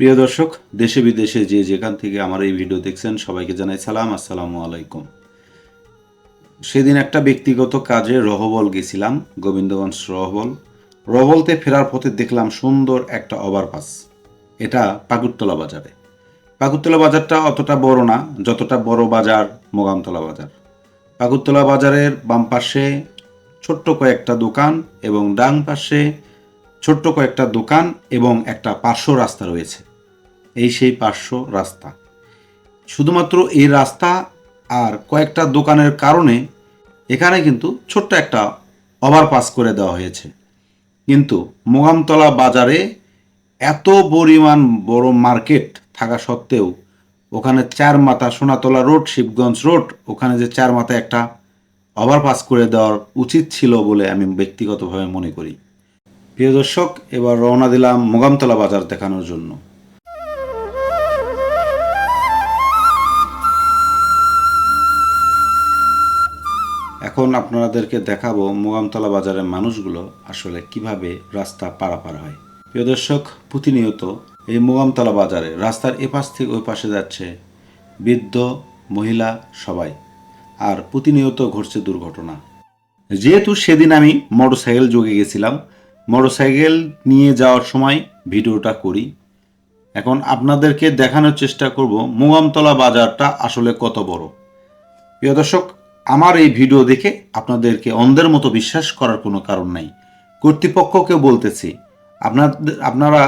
প্রিয় দর্শক, দেশে বিদেশে যে যেখান থেকে আমার এই ভিডিও দেখছেন, সবাইকে জানাই সালাম, আসসালামু আলাইকুম। সেদিন একটা ব্যক্তিগত কাজে রহবল গেছিলাম, গোবিন্দগঞ্জ রহবল। রহবলতে ফেরার পথে দেখলাম সুন্দর একটা ওভারপাস। এটা পাকুরতলা বাজারে। পাকুরতলা বাজারটা অতটা বড় না, যতটা বড় বাজার, মোগামতলা বাজার। পাকুরতলা বাজারের বাম পাশে ছোট্ট কয়েকটা দোকান এবং ডান পাশে ছোট্ট কয়েকটা দোকান এবং একটা পার্শ্ব রাস্তা রয়েছে। এই সেই পার্শ্ব রাস্তা। শুধুমাত্র এই রাস্তা আর কয়েকটা দোকানের কারণে এখানে কিন্তু ছোট্ট একটা ওভারপাস করে দেওয়া হয়েছে। কিন্তু মোগামতলা বাজারে এত পরিমাণ বড় মার্কেট থাকা সত্ত্বেও ওখানে চার মাথা সোনাতলা রোড, শিবগঞ্জ রোড, ওখানে যে চার মাথা একটা ওভারপাস করে দেওয়ার উচিত ছিল বলে আমি ব্যক্তিগতভাবে মনে করি। প্রিয় দর্শক, এবার রওনা দিলাম মোগামতলা বাজার দেখানোর জন্য। এখন আপনাদেরকে দেখাবো মোগামতলা বাজারের মানুষগুলো আসলে কীভাবে রাস্তা পারাপার হয়। প্রিয় দর্শক, প্রতিনিয়ত এই মোগামতলা বাজারে রাস্তার এপাশ থেকে ওই পাশে যাচ্ছে বৃদ্ধ, মহিলা সবাই। আর প্রতিনিয়ত ঘটছে দুর্ঘটনা। যেহেতু সেদিন আমি মোটরসাইকেল যোগে গেছিলাম, মোটরসাইকেল নিয়ে যাওয়ার সময় ভিডিওটা করি। এখন আপনাদেরকে দেখানোর চেষ্টা করব মোগামতলা বাজারটা আসলে কত বড়। প্রিয় দর্শক আমার এই ভিডিও দেখে আপনাদেরকে অন্ধের মতো বিশ্বাস করার কোনো কারণ নাই। কর্তৃপক্ষকে বলতেছি আপনাদের আপনারা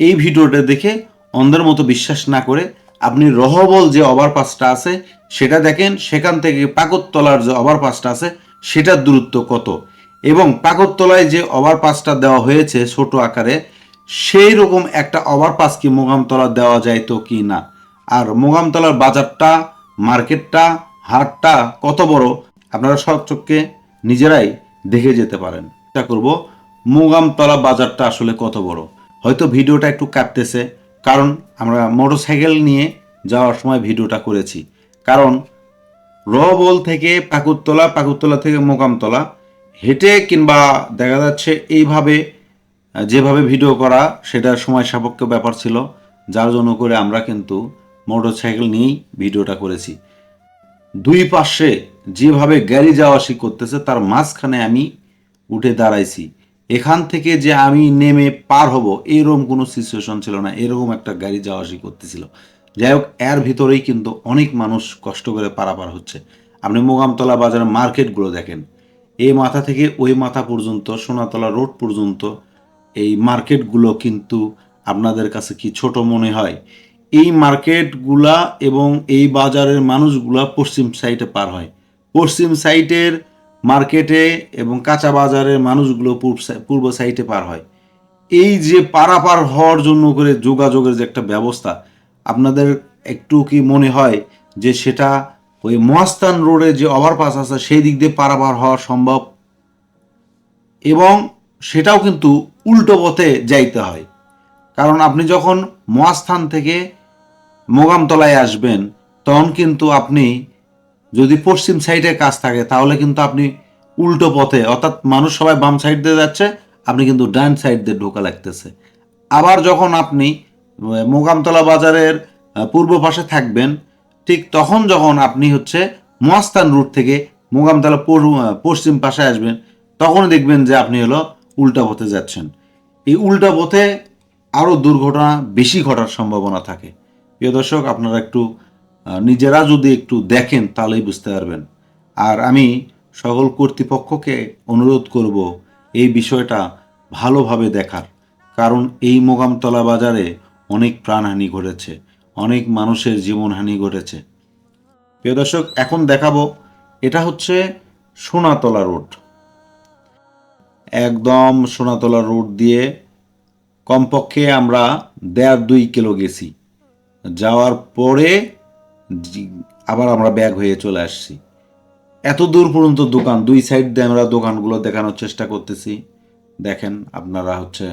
এই ভিডিওটা দেখে অন্ধের মতো বিশ্বাস না করে আপনি রহবল যে ওভারপাসটা আছে, সেটা দেখেন, সেখান থেকে পাকতলার যে ওভারপাসটা আছে, সেটার দূরত্ব কত? এবং পাকতলায় যে ওভারপাসটা দেওয়া হয়েছে ছোট আকারে সেই রকম একটা ওভারপাস কি মোগামতলা দেওয়া যায় তো কি না? আর মোগামতলার বাজারটা, মার্কেটটা হাটটা কত বড়, আপনারা চোখকে নিজেরাই দেখে যেতে পারেন। চেষ্টা করব মোগামতলা বাজারটা আসলে কত বড়। হয়তো ভিডিওটা একটু কাটতেছে কারণ আমরা মোটরসাইকেল নিয়ে যাওয়ার সময় ভিডিওটা করেছি। কারণ রবল থেকে পাকুরতলা পাকুরতলা থেকে মোকামতলা হেঁটে কিংবা দেখা যাচ্ছে এইভাবে, যেভাবে ভিডিও করা, সেটা সময় সাপেক্ষ ব্যাপার ছিল, যার জন্য করে আমরা কিন্তু মোটরসাইকেল নিয়েই ভিডিওটা করেছি। দুই পাশে যেভাবে গ্যারি যাওয়া আসি করতেছে, তার মাঝখানে আমি উঠে দাঁড়াইছি। এখান থেকে যে আমি নেমে পার হব, এরকম কোনো সিচুয়েশন ছিল না, এরকম একটা গাড়ি যাওয়া আসি করতেছিল। যাই হোক, এর ভিতরেই কিন্তু অনেক মানুষ কষ্ট করে পারাপার হচ্ছে। আপনি মোগামতলা বাজারের মার্কেটগুলো দেখেন। এই মাথা থেকে ওই মাথা পর্যন্ত, সোনাতলা রোড পর্যন্ত এই মার্কেটগুলো কিন্তু আপনাদের কাছে কি ছোট মনে হয়? এই মার্কেটগুলা এবং এই বাজারের মানুষগুলা পশ্চিম সাইডে পার হয়। পশ্চিম সাইডের মার্কেটে এবং কাঁচা বাজারের মানুষগুলো পূর্ব সাইডে পার হয়। এই যে পারাপার হওয়ার জন্য করে যোগাযোগের যে একটা ব্যবস্থা, আপনাদের একটু কি মনে হয় যে সেটা ওই মহাস্থান রোডে যে ওভারপাস আছে, সেই দিক দিয়ে পারাপার হওয়া সম্ভব? এবং সেটাও কিন্তু উল্টো পথে যাইতে হয়। কারণ আপনি যখন মহাস্থান থেকে মোগামতলায় আসবেন, তখন কিন্তু আপনি যদি পশ্চিম সাইডে কাজ থাকে, তাহলে কিন্তু আপনি উল্টো পথে, অর্থাৎ মানুষ সবাই বাম সাইড দিয়ে যাচ্ছে, আপনি কিন্তু ডান সাইড দিয়ে ঢোকা লাগতেছে। আবার যখন আপনি মোগামতলা বাজারের পূর্ব পাশে থাকবেন, ঠিক তখন যখন আপনি হচ্ছে মহাস্থান রুট থেকে মোগামতলা পশ্চিম পাশে আসবেন তখন দেখবেন যে আপনি হলো উল্টা পথে যাচ্ছেন। এই উল্টা পথে আরও দুর্ঘটনা বেশি ঘটার সম্ভাবনা থাকে। প্রিয় দর্শক, আপনারা একটু নিজেরা যদি একটু দেখেন, তাহলেই বুঝতে পারবেন। আর আমি সকল কর্তৃপক্ষকে অনুরোধ করব এই বিষয়টা ভালোভাবে দেখার। কারণ এই মোগামতলা বাজারে অনেক প্রাণহানি ঘটেছে, অনেক মানুষের জীবনহানি ঘটেছে। প্রিয় দর্শক, এখন দেখাবো, এটা হচ্ছে সোনাতলা রোড। একদম সোনাতলা রোড দিয়ে কমপক্ষে আমরা দেড় দুই কিলো গেছি। যাওয়ার পরে আবার আমরা ব্যাগ হয়ে চলে আসছি। এত দূর পর্যন্ত দোকান, দুই সাইড দিয়ে আমরা দোকানগুলো দেখানোর চেষ্টা করতেছি। দেখেন আপনারা হচ্ছে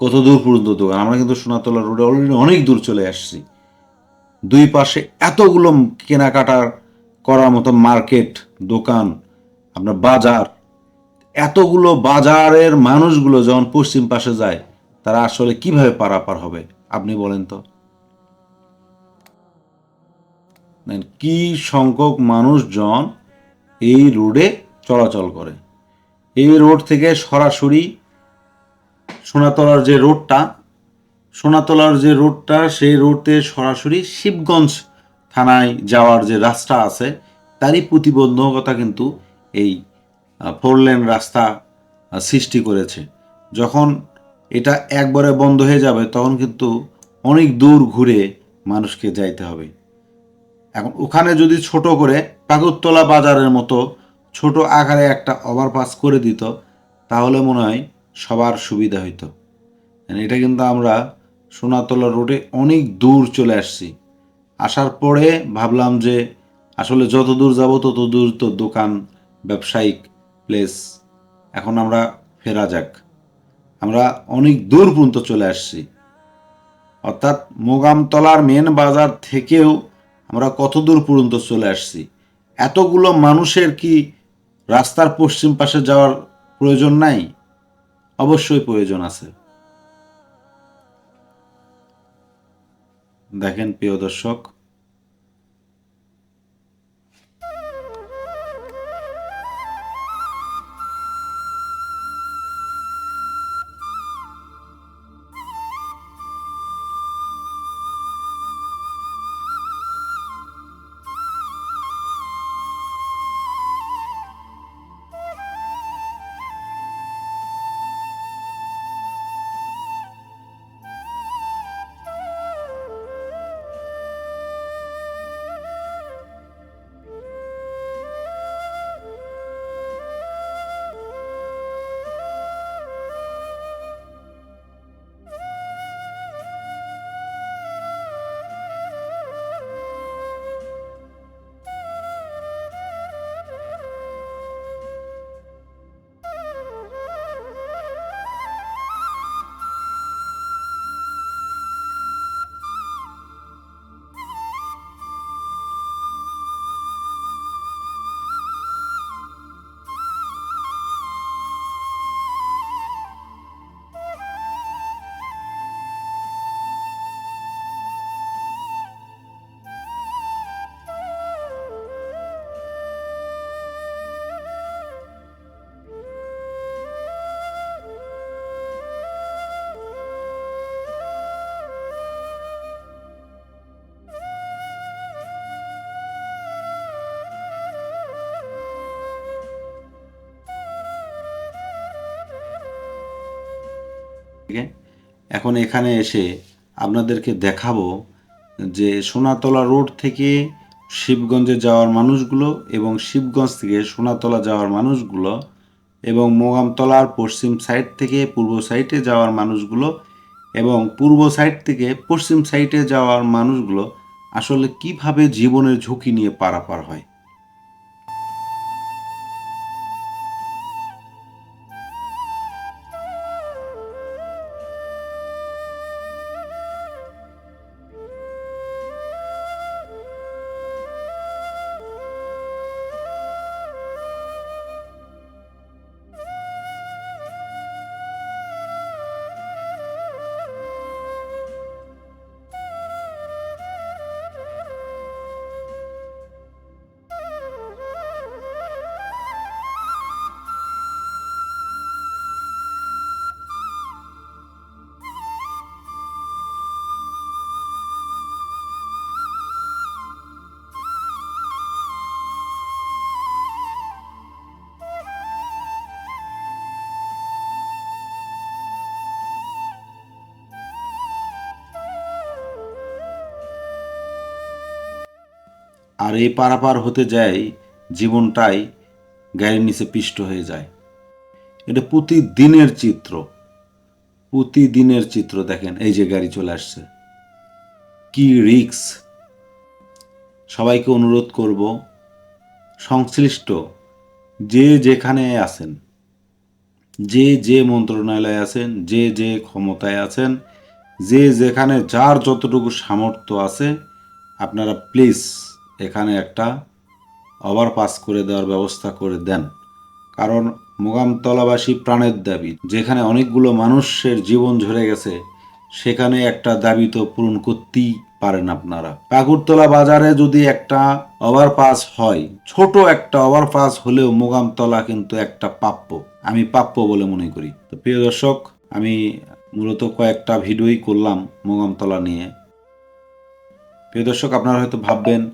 কত দূর পর্যন্ত দোকান। আমরা কিন্তু সোনাতলা রোডে অলরেডি অনেক দূর চলে আসছি। দুই পাশে এতগুলো কেনাকাটার করার মতো মার্কেট দোকান, আপনার বাজার, এতগুলো বাজারের মানুষগুলো যখন পশ্চিম পাশে যায়, তারা আসলে কীভাবে পারাপার হবে? আপনি বলেন তো। কি সংখ্যক মানুষজন এই রোডে চলাচল করে? এই রোড থেকে সরাসরি সোনাতলার যে রোডটা, সোনাতলার যে রোডটা, সেই রোডে সরাসরি শিবগঞ্জ থানায় যাওয়ার যে রাস্তা আছে, তারই প্রতিবন্ধকতা কিন্তু এই ফোর লেন রাস্তা সৃষ্টি করেছে। যখন এটা একবারে বন্ধ হয়ে যাবে, তখন কিন্তু অনেক দূর ঘুরে মানুষকে যাইতে হবে। এখন ওখানে যদি ছোট করে পাকুরতলা বাজারের মতো ছোট আকারে একটা ওভারপাস করে দিত, তাহলে মনে হয় সবার সুবিধা হইতো। এটা কিন্তু আমরা সোনাতলা রোডে অনেক দূর চলে আসছি। আসার পরে ভাবলাম যে আসলে যত দূর যাব তত দূর তো দোকান, ব্যবসায়িক প্লেস এখন আমরা ফেরা যাক। আমরা অনেক দূর পর্যন্ত চলে আসছি। অর্থাৎ মোগামতলার মেন বাজার থেকেও আমরা কত দূর পর্যন্ত চলে আসছি? এতগুলো মানুষের কি রাস্তার পশ্চিম পাশে যাওয়ার প্রয়োজন নাই? অবশ্যই প্রয়োজন আছে। দেখেন প্রিয় দর্শক এখন এখানে এসে আপনাদেরকে দেখাবো যে সোনাতলা রোড থেকে শিবগঞ্জে যাওয়ার মানুষগুলো এবং শিবগঞ্জ থেকে সোনাতলা যাওয়ার মানুষগুলো এবং মোগামতলার পশ্চিম সাইড থেকে পূর্ব সাইডে যাওয়ার মানুষগুলো এবং পূর্ব সাইড থেকে পশ্চিম সাইডে যাওয়ার মানুষগুলো আসলে কীভাবে জীবনের ঝুঁকি নিয়ে পারাপার হয়। আর এই পারাপার হতে যায় জীবনটাই গায়ের নিচে পিষ্ট হয়ে যায়। এটা প্রতিদিনের চিত্র। প্রতিদিনের চিত্র দেখেন, এই যে গাড়ি চলে আসছে। কি রিক্স সবাইকে অনুরোধ করব, সংশ্লিষ্ট যে যেখানে আছেন, যে যে মন্ত্রণালয়ে আছেন, যে যে ক্ষমতায় আছেন, যে যেখানে যার যতটুকু সামর্থ্য আছে, আপনারা প্লিজ এখানে একটা ওভারপাস করে দেওয়ার ব্যবস্থা করে দেন। কারণ মোগামতলাবাসী প্রাণের দাবি, যেখানে অনেকগুলো মানুষের জীবন ঝরে গেছে, সেখানে একটা দাবি তো পূরণ করতেই পারেন আপনারা। পাকুড়তলা বাজারে যদি একটা ওভারপাস হয়, ছোট একটা ওভারপাস হলেও মোগামতলা কিন্তু একটা প্রাপ্য। আমি প্রাপ্য বলে মনে করি। তো প্রিয় দর্শক, আমি মূলত কয়েকটা ভিডিওই করলাম মোগামতলা নিয়ে। প্রিয় দর্শক, আপনারা হয়তো ভাববেন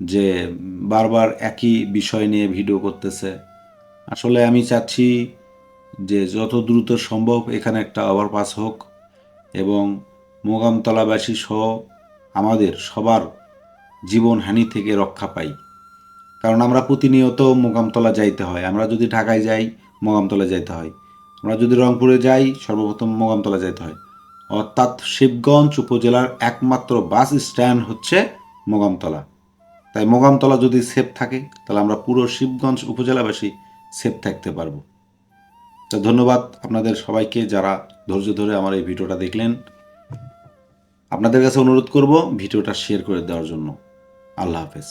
যে বারবার একই বিষয় নিয়ে ভিডিও করতেছে। আসলে আমি চাচ্ছি যে যত দ্রুত সম্ভব এখানে একটা ওভারপাস হোক এবং মোগামতলাবাসী সহ আমাদের সবার জীবনহানি থেকে রক্ষা পাই। কারণ আমরা প্রতিনিয়ত মোগামতলা যাইতে হয়। আমরা যদি ঢাকায় যাই মোগামতলা যাইতে হয়। আমরা যদি রংপুরে যাই, সর্বপ্রথম মোগামতলা যাইতে হয়। অর্থাৎ শিবগঞ্জ উপজেলার একমাত্র বাস স্ট্যান্ড হচ্ছে মোগামতলা তাই মোগামতলা যদি সেফ থাকে, তাহলে আমরা পুরো শিবগঞ্জ উপজেলাবাসী সেফ থাকতে পারব। তো ধন্যবাদ আপনাদের সবাইকে যারা ধৈর্য ধরে আমার এই ভিডিওটা দেখলেন। আপনাদের কাছে অনুরোধ করব ভিডিওটা শেয়ার করে দেওয়ার জন্য। আল্লাহ হাফেজ।